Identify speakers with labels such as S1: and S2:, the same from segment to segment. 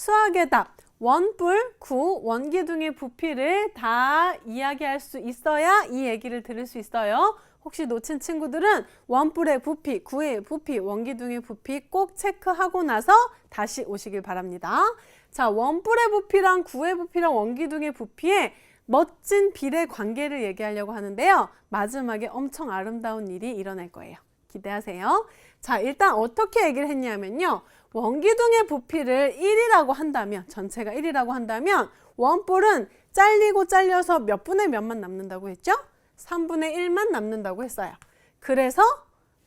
S1: 수학의 답 원뿔, 구, 원기둥의 부피를 다 이야기할 수 있어야 이 얘기를 들을 수 있어요. 혹시 놓친 친구들은 원뿔의 부피, 구의 부피, 원기둥의 부피 꼭 체크하고 나서 다시 오시길 바랍니다. 자, 원뿔의 부피랑 구의 부피랑 원기둥의 부피의 멋진 비례 관계를 얘기하려고 하는데요. 마지막에 엄청 아름다운 일이 일어날 거예요. 기대하세요. 자, 일단 어떻게 얘기를 했냐면요. 원기둥의 부피를 1이라고 한다면, 전체가 1이라고 한다면, 원뿔은 잘리고 잘려서 몇 분의 몇만 남는다고 했죠? 3분의 1만 남는다고 했어요. 그래서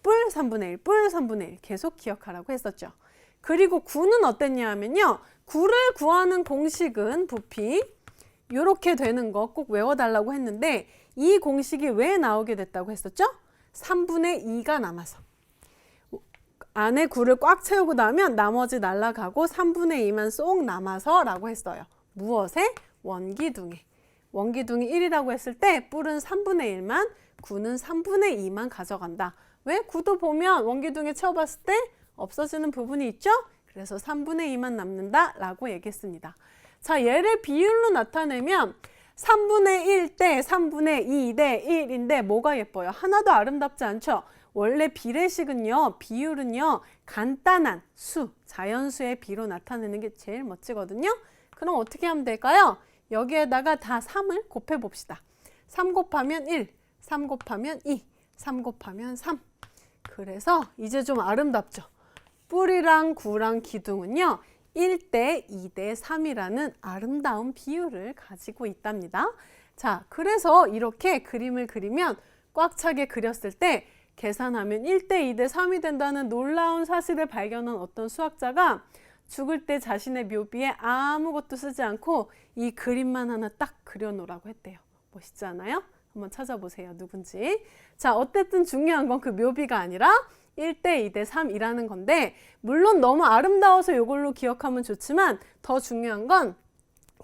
S1: 뿔 3분의 1, 뿔 3분의 1 계속 기억하라고 했었죠. 그리고 9는 어땠냐 하면요. 9를 구하는 공식은 부피, 이렇게 되는 거 꼭 외워달라고 했는데 이 공식이 왜 나오게 됐다고 했었죠? 3분의 2가 남아서. 안에 9를 꽉 채우고 나면 나머지 날아가고 3분의 2만 쏙 남아서 라고 했어요. 무엇에? 원기둥에. 원기둥이 1이라고 했을 때 뿔은 3분의 1만, 9는 3분의 2만 가져간다. 왜? 9도 보면 원기둥에 채워봤을 때 없어지는 부분이 있죠? 그래서 3분의 2만 남는다 라고 얘기했습니다. 자, 얘를 비율로 나타내면 3분의 1대 3분의 2대 1인데 뭐가 예뻐요? 하나도 아름답지 않죠? 원래 비례식은요, 비율은요, 간단한 수, 자연수의 비로 나타내는 게 제일 멋지거든요. 그럼 어떻게 하면 될까요? 여기에다가 다 3을 곱해 봅시다. 3 곱하면 1, 3 곱하면 2, 3 곱하면 3. 그래서 이제 좀 아름답죠? 뿔이랑 구랑 기둥은요, 1대 2대 3이라는 아름다운 비율을 가지고 있답니다. 자, 그래서 이렇게 그림을 그리면 꽉 차게 그렸을 때 계산하면 1대 2대 3이 된다는 놀라운 사실을 발견한 어떤 수학자가 죽을 때 자신의 묘비에 아무것도 쓰지 않고 이 그림만 하나 딱 그려놓으라고 했대요. 멋있지 않아요? 한번 찾아보세요. 누군지. 자, 어쨌든 중요한 건 그 묘비가 아니라 1대 2대 3이라는 건데 물론 너무 아름다워서 이걸로 기억하면 좋지만 더 중요한 건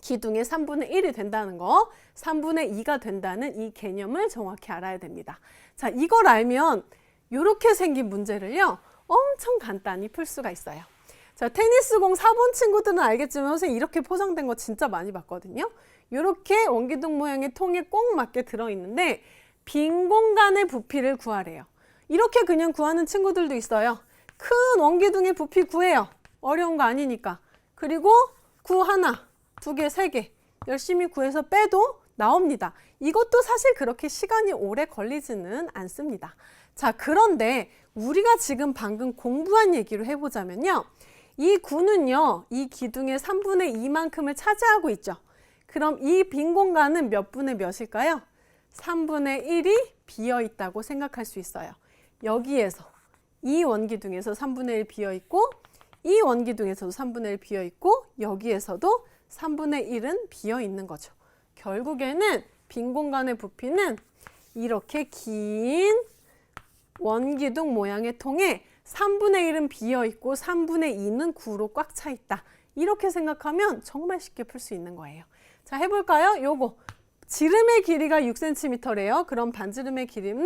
S1: 기둥의 3분의 1이 된다는 거, 3분의 2가 된다는 이 개념을 정확히 알아야 됩니다. 자, 이걸 알면 이렇게 생긴 문제를요, 엄청 간단히 풀 수가 있어요. 자, 테니스 공 4번 친구들은 알겠지만 선생님 이렇게 포장된 거 진짜 많이 봤거든요. 이렇게 원기둥 모양의 통에 꼭 맞게 들어있는데 빈 공간의 부피를 구하래요. 이렇게 그냥 구하는 친구들도 있어요. 큰 원기둥의 부피 구해요. 어려운 거 아니니까. 그리고 구 하나, 두 개, 세 개. 열심히 구해서 빼도 나옵니다. 이것도 사실 그렇게 시간이 오래 걸리지는 않습니다. 자, 그런데 우리가 지금 방금 공부한 얘기로 해보자면요. 이 구는요, 이 기둥의 3분의 2만큼을 차지하고 있죠. 그럼 이 빈 공간은 몇 분의 몇일까요? 3분의 1이 비어 있다고 생각할 수 있어요. 여기에서 이 원기둥에서 3분의 1 비어 있고 이 원기둥에서도 3분의 1 비어 있고 여기에서도 3분의 1은 비어 있는 거죠. 결국에는 빈 공간의 부피는 이렇게 긴 원기둥 모양의 통에 3분의 1은 비어 있고 3분의 2는 9로 꽉 차 있다. 이렇게 생각하면 정말 쉽게 풀 수 있는 거예요. 자, 해볼까요? 요거 지름의 길이가 6cm래요. 그럼 반지름의 길이는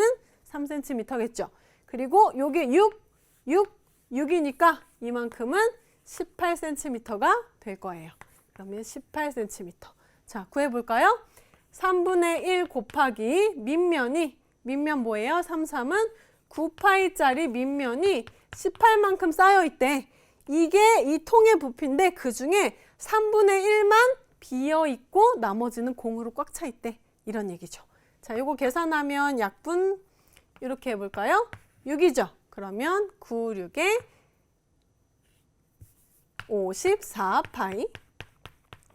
S1: 3cm겠죠. 그리고 요게 6, 6, 6이니까 이만큼은 18cm가 될 거예요. 그러면 18cm. 자, 구해볼까요? 3분의 1 곱하기 밑면이, 밑면 뭐예요? 3, 3은 9파이짜리 밑면이 18만큼 쌓여있대. 이게 이 통의 부피인데 그 중에 3분의 1만 비어 있고 나머지는 공으로 꽉 차 있대. 이런 얘기죠. 자, 요거 계산하면 약분 이렇게 해볼까요? 6이죠. 그러면 9, 6에 54파이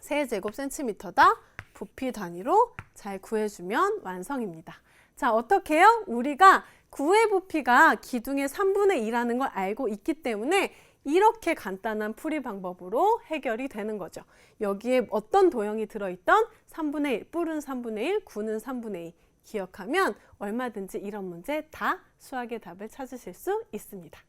S1: 세제곱 센티미터다. 부피 단위로 잘 구해주면 완성입니다. 자, 어떻게 해요? 우리가 구의 부피가 기둥의 3분의 2라는 걸 알고 있기 때문에 이렇게 간단한 풀이 방법으로 해결이 되는 거죠. 여기에 어떤 도형이 들어있던 3분의 1, 뿔은 3분의 1, 구는 3분의 2 기억하면 얼마든지 이런 문제 다 수학의 답을 찾으실 수 있습니다.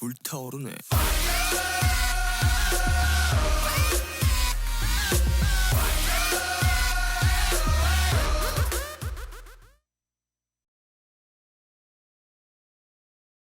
S2: 불타오르네